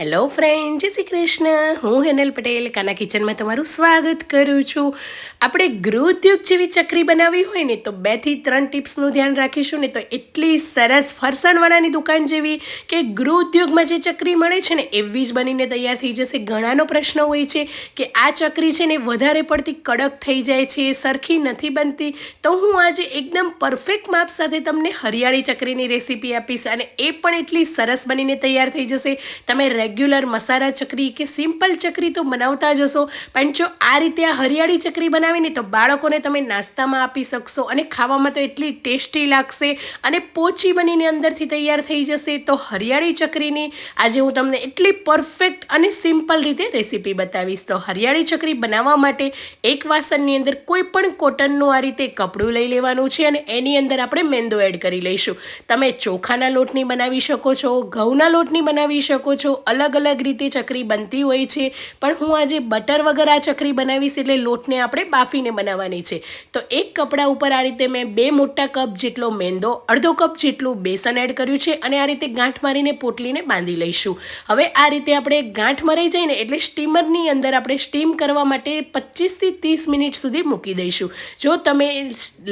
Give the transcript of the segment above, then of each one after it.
Hello friend જય શ્રી કૃષ્ણ. હું હેનલ પટેલ, કાના કિચનમાં તમારું સ્વાગત કરું છું. આપણે ગૃહ ઉદ્યોગ જેવી ચકરી બનાવવી હોય ને, તો બેથી ત્રણ ટિપ્સનું ધ્યાન રાખીશું ને, તો એટલી સરસ ફરસાણવાળાની દુકાન જેવી કે ગૃહ ઉદ્યોગમાં જે ચકરી મળે છે ને, એવી જ બનીને તૈયાર થઈ જશે. ઘણાનો પ્રશ્ન હોય છે કે આ ચકરી છે ને, વધારે પડતી કડક થઈ જાય છે, સરખી નથી બનતી. તો હું આજે એકદમ પરફેક્ટ માપ સાથે તમને હરિયાળી ચકરીની રેસીપી આપીશ અને એ પણ એટલી સરસ બનીને તૈયાર થઈ જશે. તમે રેગ્યુલર મસાલા ચકરી કે સિમ્પલ ચકરી તો બનાવતા જ હશો, પણ જો આ રીતે આ હરિયાળી ચકરી બનાવીને તો બાળકોને તમે નાસ્તામાં આપી શકશો અને ખાવામાં તો એટલી ટેસ્ટી લાગશે અને પોચી બનીને અંદરથી તૈયાર થઈ જશે, તો હરિયાળી ચકરીની આજે હું તમને એટલી પરફેક્ટ અને સિમ્પલ રીતે રેસીપી બતાવીશ. તો હરિયાળી ચકરી બનાવવા માટે એક વાસણની અંદર કોઈ પણ કોટનનું આ રીતે કપડું લઈ લેવાનું છે અને એની અંદર આપણે મેંદો એડ કરી લઈશું. તમે ચોખાના લોટની બનાવી શકો છો, ઘઉંના લોટની બનાવી શકો છો અલગ અલગ રીતે ચકરી બનતી હોય છે. પણ હું આજે બટર વગર આ ચકરી બનાવીશ એટલે લોટને આપણે બાફીને બનાવવાની છે. તો એક કપડા ઉપર આ રીતે મેં બે મોટા કપ જેટલો મેંદો, અડધો કપ જેટલું બેસન એડ કર્યું છે અને આ રીતે ગાંઠ મારીને પોટલીને બાંધી લઈશું. હવે આ રીતે આપણે ગાંઠ મરાઈ જાય ને એટલે સ્ટીમરની અંદર આપણે સ્ટીમ કરવા માટે પચીસથી ત્રીસ મિનિટ સુધી મૂકી દઈશું. જો તમે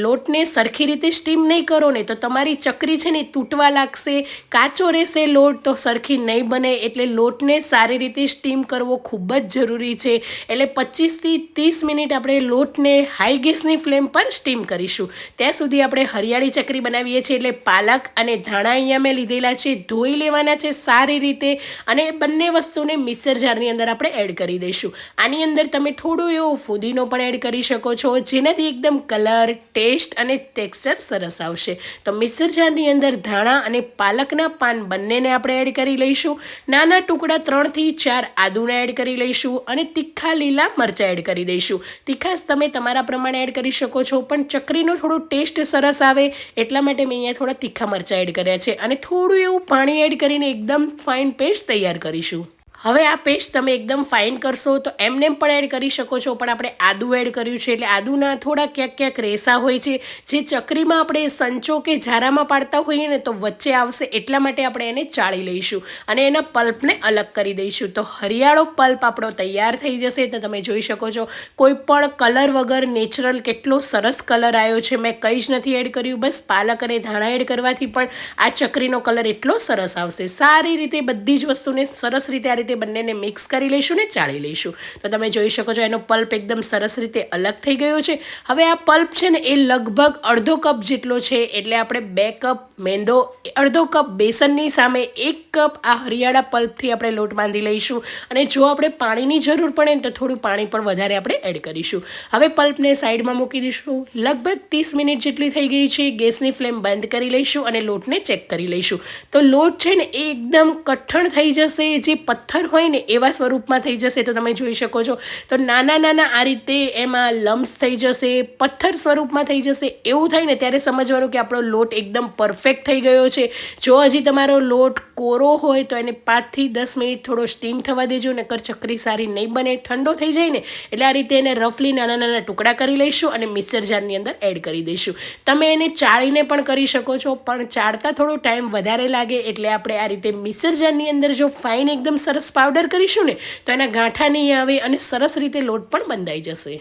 લોટને સરખી રીતે સ્ટીમ નહીં કરો ને તો તમારી ચકરી છે ને તૂટવા લાગશે, કાચો રહેશે લોટ તો સરખી નહીં બને એટલે લોટને સારી રીતે સ્ટીમ કરવો ખૂબ જ જરૂરી છે. એટલે પચીસથી ત્રીસ મિનિટ આપણે લોટને હાઈ ગેસની ફ્લેમ પર સ્ટીમ કરીશું. ત્યાં સુધી આપણે હરિયાળી ચકરી બનાવીએ છીએ. એટલે પાલક અને ધાણા અહીંયા મેં લીધેલા છે. ધોઈ લેવાના છે સારી રીતે અને બંને વસ્તુને મિક્સર જારની અંદર આપણે એડ કરી દઈશું. આની અંદર તમે થોડું એવો ફુદીનો પણ એડ કરી શકો છો, જેનાથી એકદમ કલર, ટેસ્ટ અને ટેક્સચર સરસ આવશે. તો મિક્સર જારની અંદર ધાણા અને પાલકના પાન બંનેને આપણે એડ કરી લઈશું. નાના ટુકડા ત્રણથી ચાર આદુને એડ કરી લઈશું અને તીખા લીલા મરચાં એડ કરી દઈશું. તીખાશ તમે તમારા પ્રમાણે એડ કરી શકો છો, પણ ચકરીનો થોડો ટેસ્ટ સરસ આવે એટલા માટે મેં અહીંયા થોડા તીખા મરચાં એડ કર્યા છે. અને થોડું એવું પાણી એડ કરીને એકદમ ફાઇન પેસ્ટ તૈયાર કરીશું. હવે આ પેસ્ટ તમે એકદમ ફાઇન કરશો તો એમને પણ એડ કરી શકો છો, પણ આપણે આદુ એડ કર્યું છે એટલે આદુના થોડા ક્યાંક ક્યાંક રેસા હોય છે, જે ચકરીમાં આપણે સંચો કે ઝારામાં પાડતા હોઈએ ને તો વચ્ચે આવશે, એટલા માટે આપણે એને ચાળી લઈશું અને એના પલ્પને અલગ કરી દઈશું. તો હરિયાળો પલ્પ આપણો તૈયાર થઈ જશે તો તમે જોઈ શકો છો, કોઈ પણ કલર વગર નેચરલ કેટલો સરસ કલર આવ્યો છે, મેં કંઈ જ નથી એડ કર્યું, બસ પાલક અને ધાણા એડ કરવાથી પણ આ ચકરીનો કલર એટલો સરસ આવશે. સારી રીતે બધી જ વસ્તુને સરસ રીતે આ રીતે રીતે બંનેને મિક્સ કરી લઈશું ને ચાળી લઈશું. તો તમે જોઈ શકો છો એનો પલ્પ એકદમ સરસ રીતે અલગ થઈ ગયો છે. હવે આ પલ્પ છે ને એ લગભગ અડધો કપ જેટલો છે એટલે આપણે બે કપ મેંદો, અડધો કપ બેસનની સામે એક કપ આ હરિયાળા પલ્પથી આપણે લોટ બાંધી લઈશું. અને જો આપણે પાણીની જરૂર પડે ને તો થોડું પાણી પણ વધારે આપણે એડ કરીશું. હવે પલ્પને સાઈડમાં મૂકી દઈશું. લગભગ ત્રીસ મિનિટ જેટલી થઈ ગઈ છે. ગેસની ફ્લેમ બંધ કરી લઈશું અને લોટને ચેક કરી લઈશું. તો લોટ છે ને એ એકદમ કઠણ થઈ જશે. જે પથ્થર પથ્થર હોય ને એવા સ્વરૂપમાં થઈ જશે તો તમે જોઈ શકો છો. તો નાના નાના આ રીતે એમાં લમ્સ થઈ જશે, પથ્થર સ્વરૂપમાં થઈ જશે, એવું થાય ને ત્યારે સમજવાનું કે આપણો લોટ એકદમ પરફેક્ટ થઈ ગયો છે. જો હજી તમારો લોટ કોરો હોય તો એને પાંચથી દસ મિનિટ થોડો સ્ટીમ થવા દેજો, નકર ચકરી સારી નહીં બને, ઠંડો થઈ જાય ને એટલે આ રીતે એને રફલી નાના નાના ટુકડા કરી લઈશું અને મિક્સર જારની અંદર એડ કરી દઈશું. તમે એને ચાળીને પણ કરી શકો છો, પણ ચાળતા થોડો ટાઈમ વધારે લાગે એટલે આપણે આ રીતે મિક્સર જારની અંદર જો ફાઇન એકદમ સરસ પાવડર કરીશું ને તો એના ગાંઠા નહીં આવે અને સરસ રીતે લોટ પણ બંધાઈ જશે.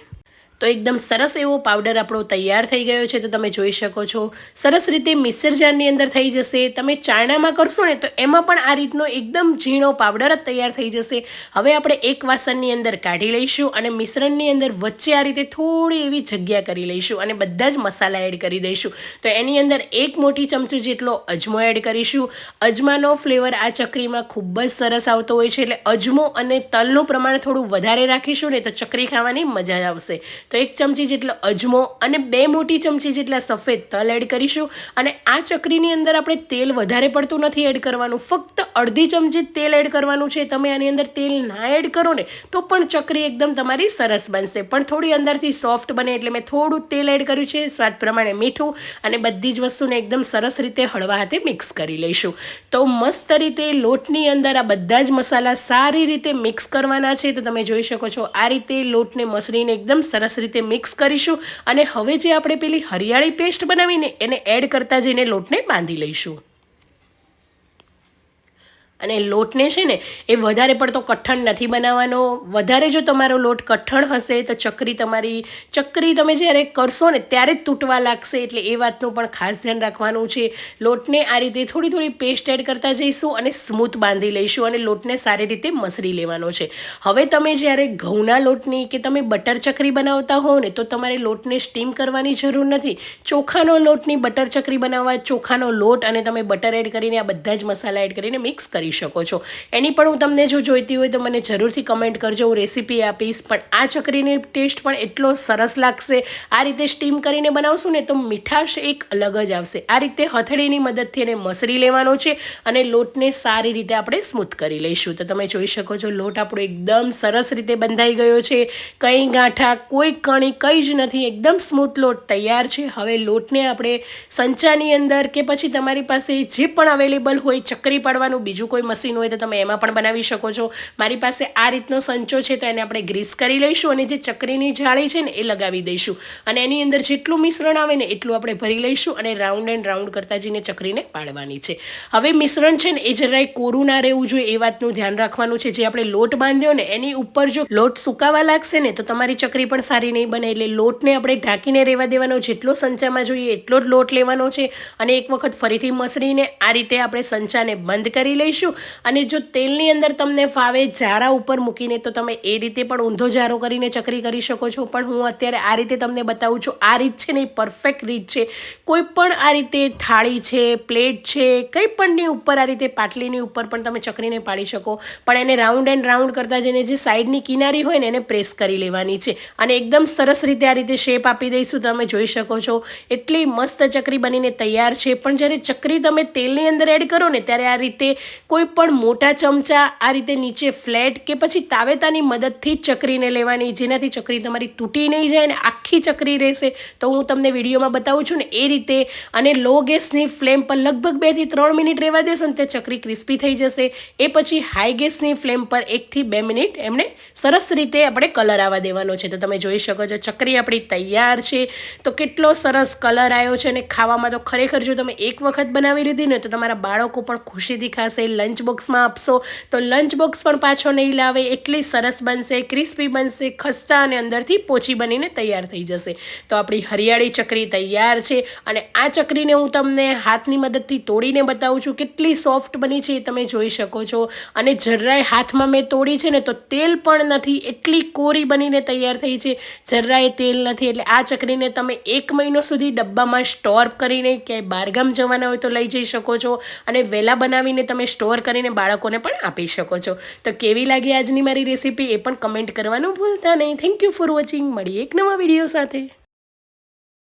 તો એકદમ સરસ એવો પાવડર આપણો તૈયાર થઈ ગયો છે, તો તમે જોઈ શકો છો. સરસ રીતે મિક્સર અંદર થઈ જશે. તમે ચાણામાં કરશો ને, તો એમાં પણ આ રીતનો એકદમ ઝીણો પાવડર જ તૈયાર થઈ જશે. હવે આપણે એક વાસણની અંદર કાઢી લઈશું અને મિશ્રણની અંદર વચ્ચે આ રીતે થોડી એવી જગ્યા કરી લઈશું અને બધા જ મસાલા એડ કરી દઈશું. તો એની અંદર એક મોટી ચમચી જેટલો અજમો એડ કરીશું. અજમાનો ફ્લેવર આ ચકરીમાં ખૂબ જ સરસ આવતો હોય છે, એટલે અજમો અને તલનું પ્રમાણ થોડું વધારે રાખીશું ને, તો ચકરી ખાવાની મજા આવશે. તો એક ચમચી જેટલો અજમો અને બે મોટી ચમચી જેટલા સફેદ તલ એડ કરીશું અને આ ચકરીની અંદર આપણે તેલ વધારે પડતું નથી એડ કરવાનું. ફક્ત અડધી ચમચી તેલ એડ કરવાનું છે. તમે આની અંદર તેલ ના એડ કરો ને, તો પણ ચકરી એકદમ તમારી સરસ બનશે. પણ થોડી અંદરથી સોફ્ટ બને એટલે મેં થોડું તેલ એડ કર્યું છે, સ્વાદ પ્રમાણે મીઠું, અને બધી જ વસ્તુને એકદમ સરસ રીતે હળવા હાથે મિક્સ કરી લઈશું. તો મસ્ત રીતે લોટની અંદર આ બધા જ મસાલા સારી રીતે મિક્સ કરવાના છે. તો તમે જોઈ શકો છો, આ રીતે લોટને મસળીને એકદમ સરસ રીતે મિક્સ કરીશું અને હવે જે આપણે પેલી હરિયાળી પેસ્ટ બનાવીને એને એડ કરતા જઈને લોટને બાંધી લઈશું. અને લોટને છે ને, એ વધારે પડતો કઠણ નથી બનાવવાનો. વધારે જો તમારો લોટ કઠણ હશે તો ચકરી તમારી, ચકરી તમે જ્યારે કરશો ને ત્યારે જ તૂટવા લાગશે એટલે એ વાતનું પણ ખાસ ધ્યાન રાખવાનું છે. લોટને આ રીતે થોડી થોડી પેસ્ટ એડ કરતા જઈશું અને સ્મૂથ બાંધી લઈશું અને લોટને સારી રીતે મસળી લેવાનો છે. હવે તમે જ્યારે ઘઉંના લોટની કે તમે બટર ચકરી બનાવતા હો ને તો તમારે લોટને સ્ટીમ કરવાની જરૂર નથી. ચોખાનો લોટની બટર ચકરી બનાવવા, ચોખાનો લોટ અને તમે બટર એડ કરીને આ બધા જ મસાલા એડ કરીને મિક્સ કરી કરી શકો છો. એની પણ હું તમને જો જોઈતી હોય તો મને જરૂરથી કમેન્ટ કરજો. હું રેસીપી આપીશ, પણ આ ચકરીની ટેસ્ટ પણ એટલો સરસ લાગશે. આ રીતે સ્ટીમ કરીને બનાવશું ને તો મીઠાશ એક અલગ જ આવશે. આ રીતે હથળીની મદદથી એને મસરી લેવાનો છે અને લોટને સારી રીતે આપણે સ્મૂથ કરી લઈશું. તો તમે જોઈ શકો છો, લોટ આપણો એકદમ સરસ રીતે બંધાઈ ગયો છે. કંઈ ગાંઠા, કોઈ કણી, કંઈ જ નથી. એકદમ સ્મૂથ લોટ તૈયાર છે. હવે લોટને આપણે સંચાની અંદર કે પછી તમારી પાસે જે પણ અવેલેબલ હોય ચકરી પાડવાનું, બીજું કોઈ કોઈ મશીન હોય તો તમે એમાં પણ બનાવી શકો છો. મારી પાસે આ રીતનો સંચો છે તો એને આપણે ગ્રીસ કરી લઈશું અને જે ચકરીની જાળી છે ને એ લગાવી દઈશું. અને એની અંદર જેટલું મિશ્રણ આવે ને એટલું આપણે ભરી લઈશું અને રાઉન્ડ એન્ડ રાઉન્ડ કરતા જઈને ચકરીને પાડવાની છે. હવે મિશ્રણ છે ને એ જરાય કોરું ના રહેવું જોઈએ એ વાતનું ધ્યાન રાખવાનું છે. જે આપણે લોટ બાંધ્યો ને એની ઉપર જો લોટ સુકાવા લાગશે ને તો તમારી ચકરી પણ સારી નહીં બને. એટલે લોટને આપણે ઢાંકીને રહેવા દેવાનો, જેટલો સંચામાં જોઈએ એટલો જ લોટ લેવાનો છે. અને એક વખત ફરીથી મસળીને આ રીતે આપણે સંચાને બંધ કરી લઈશું. લઈશું અને જો તેલની અંદર તમને ફાવે જારા ઉપર મૂકીને તો તમે એ રીતે પણ ઊંધો જારો કરીને ચકરી કરી શકો છો. પણ હું અત્યારે આ રીતે તમને બતાવું છું, આ રીત છે ને એ પરફેક્ટ રીત છે. કોઈ પણ આ રીતે થાળી છે પ્લેટ છે, કંઈ પણની ઉપર આ રીતે પાટલીની ઉપર પણ તમે ચકરીને પાડી શકો. પણ એને રાઉન્ડ એન્ડ રાઉન્ડ કરતાં જઈને જે સાઈડની કિનારી હોય ને એને પ્રેસ કરી લેવાની છે. અને એકદમ સરસ રીતે આ રીતે શેપ આપી દઈશું, તમે જોઈ શકો છો. એટલી મસ્ત ચકરી બનીને તૈયાર છે. પણ જ્યારે ચકરી તમે તેલની અંદર એડ કરો ને, ત્યારે આ રીતે કોઈ પણ મોટા ચમચા આ રીતે નીચે ફ્લેટ કે પછી તાવેતાની મદદથી જ ચકરીને લેવાની, જેનાથી ચકરી તમારી તૂટી નહીં જાય અને આખી ચકરી રહેશે. તો હું તમને વિડીયોમાં બતાવું છું ને, એ રીતે અને લો ગેસની ફ્લેમ પર લગભગ બેથી ત્રણ મિનિટ રહેવા દેશો ને, તે ચકરી ક્રિસ્પી થઈ જશે. એ પછી હાઈ ગેસની ફ્લેમ પર એકથી બે મિનિટ એમને સરસ રીતે આપણે કલર આવવા દેવાનો છે. તો તમે જોઈ શકો છો, ચકરી આપણી તૈયાર છે. તો કેટલો સરસ કલર આવ્યો છે અને ખાવામાં તો ખરેખર જો તમે એક વખત બનાવી લીધી ને, તો તમારા બાળકો પણ ખુશીથી ખાશે લંચ બોક્સમાં આપશો, તો લંચ બોક્સ પણ પાછો નહીં લાવે, એટલી સરસ બનશે ક્રિસ્પી બનશે, ખસ્તા અને અંદરથી પોચી બનીને તૈયાર થઈ જશે. તો આપણી હરિયાળી ચકરી તૈયાર છે અને આ ચકરીને હું તમને હાથની મદદથી તોડીને બતાવું છું, કેટલી સોફ્ટ બની છે એ તમે જોઈ શકો છો. અને જરાય હાથમાં મેં તોડી છે ને, તો તેલ પણ નથી, એટલી કોરી બનીને તૈયાર થઈ છે. જરાય તેલ નથી, એટલે આ ચકરીને તમે એક મહિનો સુધી ડબ્બામાં સ્ટોર કરીને ક્યાંય બહારગામ જવાના હોય તો લઈ જઈ શકો છો. અને વહેલા બનાવીને તમે સ્ટોર સ્ટોર કરીને બાળકોને પણ આપી શકો છો. તો કેવી લાગી આજની મારી રેસીપી એ પણ કમેન્ટ કરવાનું ભૂલતા નહીં. થેન્ક યુ ફોર વોચિંગ મળીએ એક નવા વીડિયો સાથે.